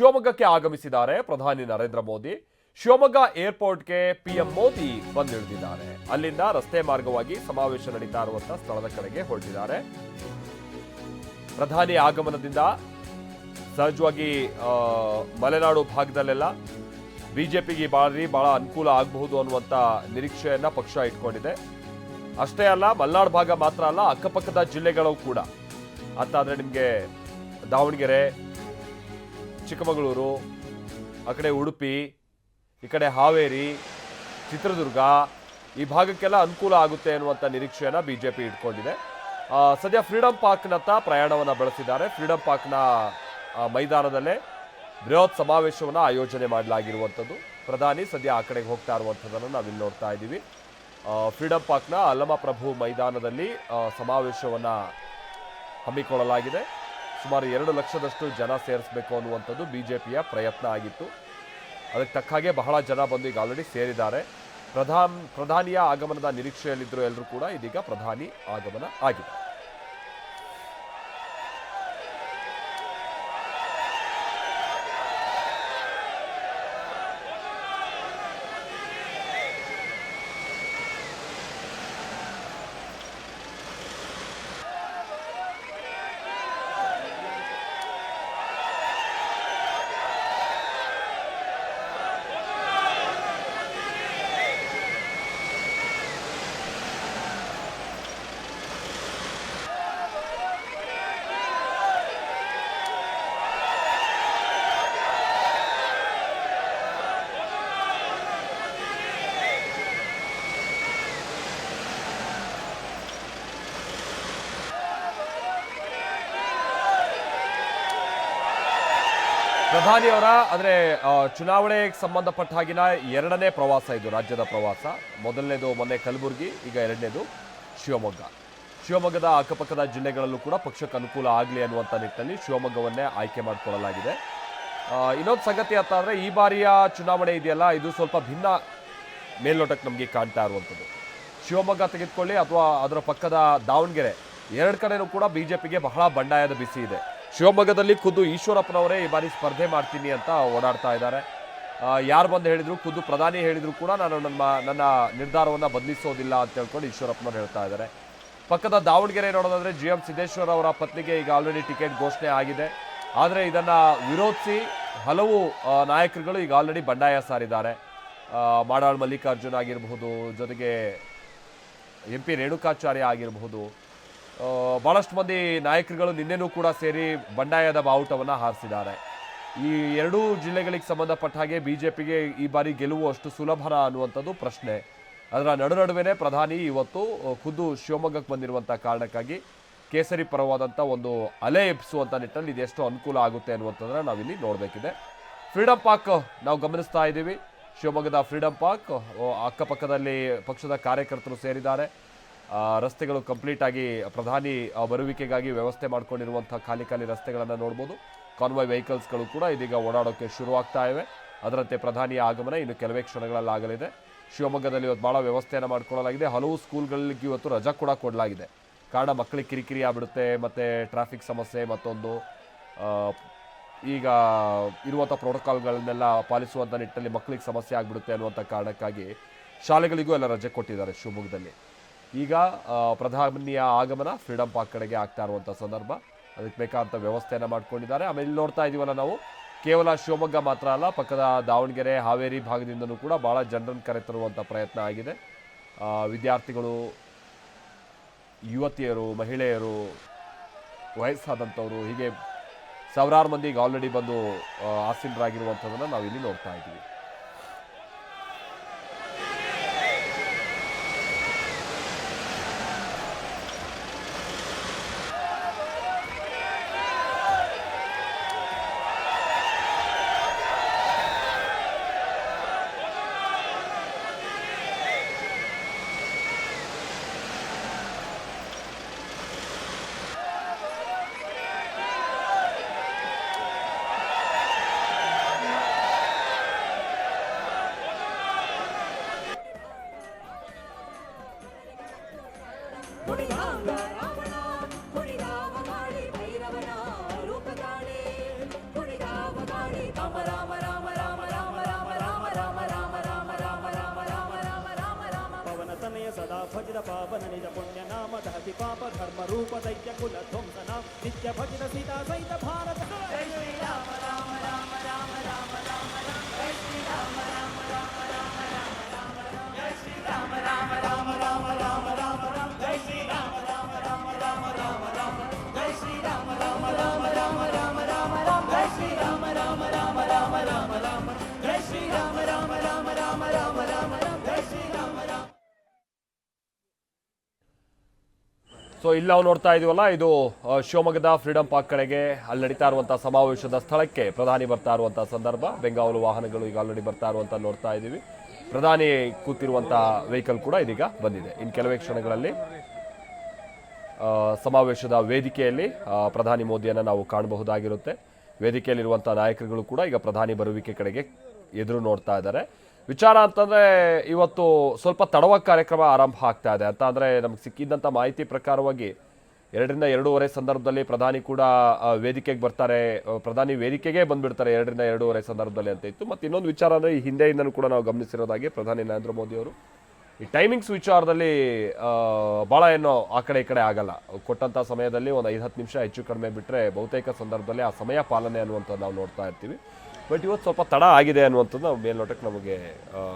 ಶಿವಮೊಗ್ಗಕ್ಕೆ ಆಗಮಿಸಿದ್ದಾರೆ ಪ್ರಧಾನಿ ನರೇಂದ್ರ ಮೋದಿ. ಶಿವಮೊಗ್ಗ ಏರ್ಪೋರ್ಟ್ಗೆ ಪಿಎಂ ಮೋದಿ ಬಂದಿಳಿದಿದ್ದಾರೆ. ಅಲ್ಲಿಂದ ರಸ್ತೆ ಮಾರ್ಗವಾಗಿ ಸಮಾವೇಶ ನಡೀತಾ ಇರುವಂತಹ ಸ್ಥಳದ ಕಡೆಗೆ ಹೊರಟಿದ್ದಾರೆ. ಪ್ರಧಾನಿ ಆಗಮನದಿಂದ ಸಹಜವಾಗಿ ಮಲೆನಾಡು ಭಾಗದಲ್ಲೆಲ್ಲ ಬಿಜೆಪಿಗೆ ಬಾರಿ ಬಹಳ ಅನುಕೂಲ ಆಗಬಹುದು ಅನ್ನುವಂಥ ನಿರೀಕ್ಷೆಯನ್ನ ಪಕ್ಷ ಇಟ್ಕೊಂಡಿದೆ. ಅಷ್ಟೇ ಅಲ್ಲ, ಮಲೆನಾಡು ಭಾಗ ಮಾತ್ರ ಅಲ್ಲ, ಅಕ್ಕಪಕ್ಕದ ಜಿಲ್ಲೆಗಳು ಕೂಡ. ಅಂತಾದರೆ ನಿಮಗೆ ದಾವಣಗೆರೆ ಚಿಕ್ಕಮಗಳೂರು, ಆ ಕಡೆ ಉಡುಪಿ, ಈ ಕಡೆ ಹಾವೇರಿ, ಚಿತ್ರದುರ್ಗ, ಈ ಭಾಗಕ್ಕೆಲ್ಲ ಅನುಕೂಲ ಆಗುತ್ತೆ ಅನ್ನುವಂಥ ಜೆ ಪಿ ಇಟ್ಕೊಂಡಿದೆ. ಸದ್ಯ ಫ್ರೀಡಂ ಪಾರ್ಕ್ನತ್ತ ಪ್ರಯಾಣವನ್ನು ಬೆಳೆಸಿದ್ದಾರೆ. ಫ್ರೀಡಂ ಪಾರ್ಕ್ನ ಮೈದಾನದಲ್ಲೇ ಬೃಹತ್ ಸಮಾವೇಶವನ್ನು ಆಯೋಜನೆ ಮಾಡಲಾಗಿರುವಂಥದ್ದು. ಪ್ರಧಾನಿ ಸದ್ಯ ಆ ಕಡೆಗೆ ಹೋಗ್ತಾ ಇರುವಂಥದ್ದನ್ನು ನಾವಿಲ್ಲಿ ನೋಡ್ತಾ ಇದ್ದೀವಿ. ಫ್ರೀಡಂ ಪಾರ್ಕ್ನ ಅಲ್ಲಮ ಪ್ರಭು ಮೈದಾನದಲ್ಲಿ ಸಮಾವೇಶವನ್ನು ಹಮ್ಮಿಕೊಳ್ಳಲಾಗಿದೆ. ಸುಮಾರು ಎರಡು ಲಕ್ಷದಷ್ಟು ಜನ ಸೇರಿಸಬೇಕು ಅನ್ನುವಂಥದ್ದು ಬಿಜೆಪಿಯ ಪ್ರಯತ್ನ ಆಗಿತ್ತು. ಅದಕ್ಕೆ ತಕ್ಕ ಹಾಗೆ ಬಹಳ ಜನ ಬಂದು ಈಗ ಆಲ್ರೆಡಿ ಸೇರಿದ್ದಾರೆ. ಪ್ರಧಾನ್, ಪ್ರಧಾನಿಯ ಆಗಮನದ ನಿರೀಕ್ಷೆಯಲ್ಲಿದ್ದರು ಎಲ್ಲರೂ ಕೂಡ ಇದೀಗ ಪ್ರಧಾನಿ ಆಗಮನ ಆಗಿದೆ. ಪ್ರಧಾನಿಯವರ ಅಂದರೆ ಚುನಾವಣೆಗೆ ಸಂಬಂಧಪಟ್ಟ ಹಾಗಿನ ಎರಡನೇ ಪ್ರವಾಸ ಇದು, ರಾಜ್ಯದ ಪ್ರವಾಸ. ಮೊದಲನೇದು ಮೊನ್ನೆ ಕಲಬುರಗಿ, ಈಗ ಎರಡನೇದು ಶಿವಮೊಗ್ಗ. ಶಿವಮೊಗ್ಗದ ಅಕ್ಕಪಕ್ಕದ ಜಿಲ್ಲೆಗಳಲ್ಲೂ ಕೂಡ ಪಕ್ಷಕ್ಕೆ ಅನುಕೂಲ ಆಗಲಿ ಅನ್ನುವಂಥ ನಿಟ್ಟಿನಲ್ಲಿ ಶಿವಮೊಗ್ಗವನ್ನೇ ಆಯ್ಕೆ ಮಾಡಿಕೊಳ್ಳಲಾಗಿದೆ. ಇನ್ನೊಂದು ಸಂಗತಿ ಅಂತ ಅಂದ್ರೆ ಈ ಬಾರಿಯ ಚುನಾವಣೆ ಇದೆಯಲ್ಲ, ಇದು ಸ್ವಲ್ಪ ಭಿನ್ನ ಮೇಲ್ನೋಟಕ್ಕೆ ನಮಗೆ ಕಾಣ್ತಾ ಇರುವಂಥದ್ದು. ಶಿವಮೊಗ್ಗ ತೆಗೆದುಕೊಳ್ಳಿ, ಅಥವಾ ಅದರ ಪಕ್ಕದ ದಾವಣಗೆರೆ, ಎರಡು ಕಡೆಯೂ ಕೂಡ ಬಿಜೆಪಿಗೆ ಬಹಳ ಬಂಡಾಯದ ಬಿಸಿ ಇದೆ. ಶಿವಮೊಗ್ಗದಲ್ಲಿ ಖುದ್ದು ಈಶ್ವರಪ್ಪನವರೇ ಈ ಬಾರಿ ಸ್ಪರ್ಧೆ ಮಾಡ್ತೀನಿ ಅಂತ ಓಡಾಡ್ತಾ ಇದ್ದಾರೆ. ಯಾರು ಬಂದು ಹೇಳಿದ್ರು, ಖುದ್ದು ಪ್ರಧಾನಿ ಹೇಳಿದ್ರು ಕೂಡ ನಾನು ನನ್ನ ನನ್ನ ನಿರ್ಧಾರವನ್ನು ಬದಲಿಸೋದಿಲ್ಲ ಅಂತ ಹೇಳ್ಕೊಂಡು ಈಶ್ವರಪ್ಪನವ್ರು ಹೇಳ್ತಾ ಇದ್ದಾರೆ. ಪಕ್ಕದ ದಾವಣಗೆರೆ ನೋಡೋದಾದ್ರೆ ಜಿ ಎಂ ಸಿದ್ದೇಶ್ವರ ಅವರ ಪತ್ನಿಗೆ ಈಗ ಆಲ್ರೆಡಿ ಟಿಕೆಟ್ ಘೋಷಣೆ ಆಗಿದೆ. ಆದರೆ ಇದನ್ನು ವಿರೋಧಿಸಿ ಹಲವು ನಾಯಕರುಗಳು ಈಗ ಆಲ್ರೆಡಿ ಬಂಡಾಯ ಸಾರಿದ್ದಾರೆ. ಮಾಡಾಳ್ ಮಲ್ಲಿಕಾರ್ಜುನ್ ಆಗಿರಬಹುದು, ಜೊತೆಗೆ ಎಂ ಪಿ ರೇಣುಕಾಚಾರ್ಯ ಆಗಿರಬಹುದು ಆ, ಬಹಳಷ್ಟು ಮಂದಿ ನಾಯಕರುಗಳು ನಿನ್ನೆನೂ ಕೂಡ ಸೇರಿ ಬಂಡಾಯದ ಬಾವುಟವನ್ನು ಹಾರಿಸಿದ್ದಾರೆ. ಈ ಎರಡೂ ಜಿಲ್ಲೆಗಳಿಗೆ ಸಂಬಂಧಪಟ್ಟ ಹಾಗೆ ಬಿ ಜೆ ಪಿಗೆ ಈ ಬಾರಿ ಗೆಲುವು ಅಷ್ಟು ಸುಲಭನ ಅನ್ನುವಂಥದ್ದು ಪ್ರಶ್ನೆ. ಅದರ ನಡು ನಡುವೆನೇ ಪ್ರಧಾನಿ ಇವತ್ತು ಖುದ್ದು ಶಿವಮೊಗ್ಗಕ್ಕೆ ಬಂದಿರುವಂಥ ಕಾರಣಕ್ಕಾಗಿ ಕೇಸರಿ ಪರವಾದಂಥ ಒಂದು ಅಲೆ ಎಬ್ಬಿಸುವಂಥ ನಿಟ್ಟಿನಲ್ಲಿ ಇದೆಷ್ಟು ಅನುಕೂಲ ಆಗುತ್ತೆ ಅನ್ನುವಂಥದ್ದನ್ನ ನಾವಿಲ್ಲಿ ನೋಡಬೇಕಿದೆ. ಫ್ರೀಡಂ ಪಾರ್ಕ್ ನಾವು ಗಮನಿಸ್ತಾ ಇದ್ದೀವಿ. ಶಿವಮೊಗ್ಗದ ಫ್ರೀಡಂ ಪಾರ್ಕ್ ಅಕ್ಕಪಕ್ಕದಲ್ಲಿ ಪಕ್ಷದ ಕಾರ್ಯಕರ್ತರು ಸೇರಿದ್ದಾರೆ. ರಸ್ತೆಗಳು ಕಂಪ್ಲೀಟ್ ಆಗಿ ಪ್ರಧಾನಿ ಬರುವಿಕೆಗಾಗಿ ವ್ಯವಸ್ಥೆ ಮಾಡಿಕೊಂಡಿರುವಂಥ ಖಾಲಿ ಖಾಲಿ ರಸ್ತೆಗಳನ್ನು ನೋಡ್ಬೋದು. ಕಾನ್ವಾಯ್ ವೆಹಿಕಲ್ಸ್ಗಳು ಕೂಡ ಇದೀಗ ಓಡಾಡೋಕೆ ಶುರುವಾಗ್ತಾ ಇವೆ. ಅದರಂತೆ ಪ್ರಧಾನಿಯ ಆಗಮನ ಇನ್ನು ಕೆಲವೇ ಕ್ಷಣಗಳಲ್ಲಿ ಆಗಲಿದೆ ಶಿವಮೊಗ್ಗದಲ್ಲಿ ಇವತ್ತು ಭಾಳ ವ್ಯವಸ್ಥೆಯನ್ನು ಮಾಡಿಕೊಳ್ಳಲಾಗಿದೆ. ಹಲವು ಸ್ಕೂಲ್ಗಳಿಗೆ ಇವತ್ತು ರಜಾ ಕೂಡ ಕೊಡಲಾಗಿದೆ. ಕಾರಣ ಮಕ್ಕಳಿಗೆ ಕಿರಿಕಿರಿ ಆಗ್ಬಿಡುತ್ತೆ, ಮತ್ತು ಟ್ರಾಫಿಕ್ ಸಮಸ್ಯೆ ಮತ್ತೊಂದು. ಈಗ ಇರುವಂಥ ಪ್ರೋಟೋಕಾಲ್ಗಳನ್ನೆಲ್ಲ ಪಾಲಿಸುವಂಥ ನಿಟ್ಟಿನಲ್ಲಿ ಮಕ್ಕಳಿಗೆ ಸಮಸ್ಯೆ ಆಗಿಬಿಡುತ್ತೆ ಅನ್ನುವಂಥ ಕಾರಣಕ್ಕಾಗಿ ಶಾಲೆಗಳಿಗೂ ಎಲ್ಲ ರಜೆ ಕೊಟ್ಟಿದ್ದಾರೆ ಶಿವಮೊಗ್ಗದಲ್ಲಿ. ಈಗ ಪ್ರಧಾನಿಯ ಆಗಮನ ಫ್ರೀಡಂ ಪಾರ್ಕ್ ಕಡೆಗೆ ಆಗ್ತಾ ಇರುವಂಥ ಸಂದರ್ಭ. ಅದಕ್ಕೆ ಬೇಕಾದಂಥ ವ್ಯವಸ್ಥೆಯನ್ನು ಮಾಡ್ಕೊಂಡಿದ್ದಾರೆ. ಆಮೇಲೆ ಇಲ್ಲಿ ನೋಡ್ತಾ ಇದೀವಲ್ಲ ನಾವು, ಕೇವಲ ಶಿವಮೊಗ್ಗ ಮಾತ್ರ ಅಲ್ಲ, ಪಕ್ಕದ ದಾವಣಗೆರೆ, ಹಾವೇರಿ ಭಾಗದಿಂದಲೂ ಕೂಡ ಭಾಳ ಜನರನ್ನು ಕರೆತರುವಂಥ ಪ್ರಯತ್ನ ಆಗಿದೆ. ವಿದ್ಯಾರ್ಥಿಗಳು, ಯುವತಿಯರು, ಮಹಿಳೆಯರು ವಯಸ್ಸಾದಂಥವರು ಹೀಗೆ ಸಾವಿರಾರು ಮಂದಿಗೆ ಆಲ್ರೆಡಿ ಬಂದು ಆಸೀನರಾಗಿರುವಂಥದ್ದನ್ನು ನಾವು ಇಲ್ಲಿ ನೋಡ್ತಾ ಇದ್ದೀವಿ. పావననిద పుణ్యనామ దహతి పాప ధర్మ రూప దైత్య కుల ధ్వంసనా. నిత్య భజన సీతా సైత భారత. జై శ్రీరామ రామ రామ. ಸೊ ಇಲ್ಲಿ ನಾವು ನೋಡ್ತಾ ಇದೀವಲ್ಲ, ಇದು ಶಿವಮೊಗ್ಗದ ಫ್ರೀಡಂ ಪಾರ್ಕ್ ಕಡೆಗೆ ಅಲ್ಲಿ ನಡೀತಾ ಇರುವಂಥ ಸಮಾವೇಶದ ಸ್ಥಳಕ್ಕೆ ಪ್ರಧಾನಿ ಬರ್ತಾ ಇರುವಂಥ ಸಂದರ್ಭ. ಬೆಂಗಾವಲು ವಾಹನಗಳು ಈಗ ಆಲ್ರೆಡಿ ಬರ್ತಾ ಇರುವಂತ ನೋಡ್ತಾ ಇದ್ದೀವಿ ಪ್ರಧಾನಿ ಕೂತಿರುವಂಥ ವೆಹಿಕಲ್ ಕೂಡ ಇದೀಗ ಬಂದಿದೆ. ಇನ್ನು ಕೆಲವೇ ಕ್ಷಣಗಳಲ್ಲಿ ಸಮಾವೇಶದ ವೇದಿಕೆಯಲ್ಲಿ ಪ್ರಧಾನಿ ಮೋದಿಯನ್ನು ನಾವು ಕಾಣಬಹುದಾಗಿರುತ್ತೆ. ವೇದಿಕೆಯಲ್ಲಿರುವಂಥ ನಾಯಕರುಗಳು ಕೂಡ ಈಗ ಪ್ರಧಾನಿ ಬರುವಿಕೆ ಕಡೆಗೆ ಎದುರು ನೋಡ್ತಾ ಇದ್ದಾರೆ. ವಿಚಾರ ಅಂತಂದ್ರೆ ಇವತ್ತು ಸ್ವಲ್ಪ ತಡವಾಗಿ ಕಾರ್ಯಕ್ರಮ ಆರಂಭ ಆಗ್ತಾ ಇದೆ. ಅಂತ ಅಂದ್ರೆ ನಮ್ಗೆ ಸಿಕ್ಕಿದ್ದಂಥ ಮಾಹಿತಿ ಪ್ರಕಾರವಾಗಿ ಎರಡರಿಂದ ಎರಡೂವರೆ ಸಂದರ್ಭದಲ್ಲಿ ಪ್ರಧಾನಿ ಕೂಡ ವೇದಿಕೆಗೆ ಬರ್ತಾರೆ. ಪ್ರಧಾನಿ ವೇದಿಕೆಗೆ ಬಂದ್ಬಿಡ್ತಾರೆ ಎರಡರಿಂದ ಎರಡೂವರೆ ಸಂದರ್ಭದಲ್ಲಿ ಅಂತ ಇತ್ತು. ಮತ್ತು ಇನ್ನೊಂದು ವಿಚಾರ ಅಂದರೆ ಈ ಹಿಂದೆಯಿಂದನೂ ಕೂಡ ನಾವು ಗಮನಿಸಿರೋದಾಗಿ ಪ್ರಧಾನಿ ನರೇಂದ್ರ ಮೋದಿ ಅವರು ಈ ಟೈಮಿಂಗ್ಸ್ ವಿಚಾರದಲ್ಲಿ ಭಾಳ ಏನೋ ಆ ಕಡೆ ಈ ಕಡೆ ಆಗಲ್ಲ. ಕೊಟ್ಟಂಥ ಸಮಯದಲ್ಲಿ ಒಂದು ಐದು ಹತ್ತು ನಿಮಿಷ ಹೆಚ್ಚು ಕಡಿಮೆ ಬಿಟ್ಟರೆ ಬಹುತೇಕ ಸಂದರ್ಭದಲ್ಲಿ ಆ ಸಮಯ ಪಾಲನೆ ಅನ್ನುವಂಥದ್ದು ನಾವು ನೋಡ್ತಾ ಇರ್ತೀವಿ. ಬಟ್ ಇವತ್ತು ಸ್ವಲ್ಪ ತಡ ಆಗಿದೆ ಅನ್ನುವಂಥದ್ದು ನಾವು ಮೇಲ್ನೋಟಕ್ಕೆ ನಮಗೆ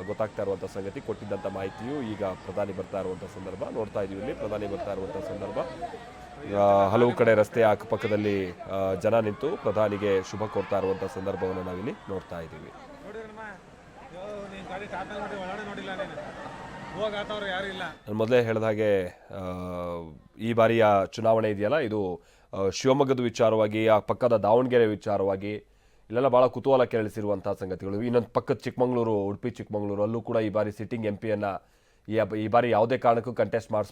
ಗೊತ್ತಾಗ್ತಾ ಇರುವಂಥ ಸಂಗತಿ ಕೊಟ್ಟಿದ್ದಂಥ ಮಾಹಿತಿಯು ಈಗ ಪ್ರಧಾನಿ ಬರ್ತಾ ಇರುವಂಥ ಸಂದರ್ಭ. ನೋಡ್ತಾ ಇದ್ದೀವಿ ಇಲ್ಲಿ ಪ್ರಧಾನಿ ಬರ್ತಾ ಇರುವಂಥ ಸಂದರ್ಭ. ಹಲವು ಕಡೆ ರಸ್ತೆಯ ಅಕ್ಕಪಕ್ಕದಲ್ಲಿ ಜನ ನಿಂತು ಪ್ರಧಾನಿಗೆ ಶುಭ ಕೋರ್ತಾ ಇರುವಂಥ ಸಂದರ್ಭವನ್ನು ನಾವಿಲ್ಲಿ ನೋಡ್ತಾ ಇದ್ದೀವಿ ನೀನ್ ಮೊದಲೇ ಹೇಳಿದ ಹಾಗೆ ಈ ಬಾರಿಯ ಚುನಾವಣೆ ಇದೆಯಲ್ಲ, ಇದು ಶಿವಮೊಗ್ಗದ ವಿಚಾರವಾಗಿ, ಆ ಪಕ್ಕದ ದಾವಣಗೆರೆ ವಿಚಾರವಾಗಿ, ಇಲ್ಲೆಲ್ಲ ಭಾಳ ಕುತೂಹಲ ಕೆರಳಿಸಿರುವಂಥ ಸಂಗತಿಗಳು. ಇನ್ನೊಂದು ಪಕ್ಕದ ಚಿಕ್ಕಮಗಳೂರು, ಉಡುಪಿ ಚಿಕ್ಕಮಗಳೂರು, ಅಲ್ಲೂ ಕೂಡ ಈ ಬಾರಿ ಸಿಟ್ಟಿಂಗ್ ಎಂ ಪಿಯನ್ನು ಈ ಬಾರಿ ಯಾವುದೇ ಕಾರಣಕ್ಕೂ ಕಂಟೆಸ್ಟ್ ಮಾಡಿಸ್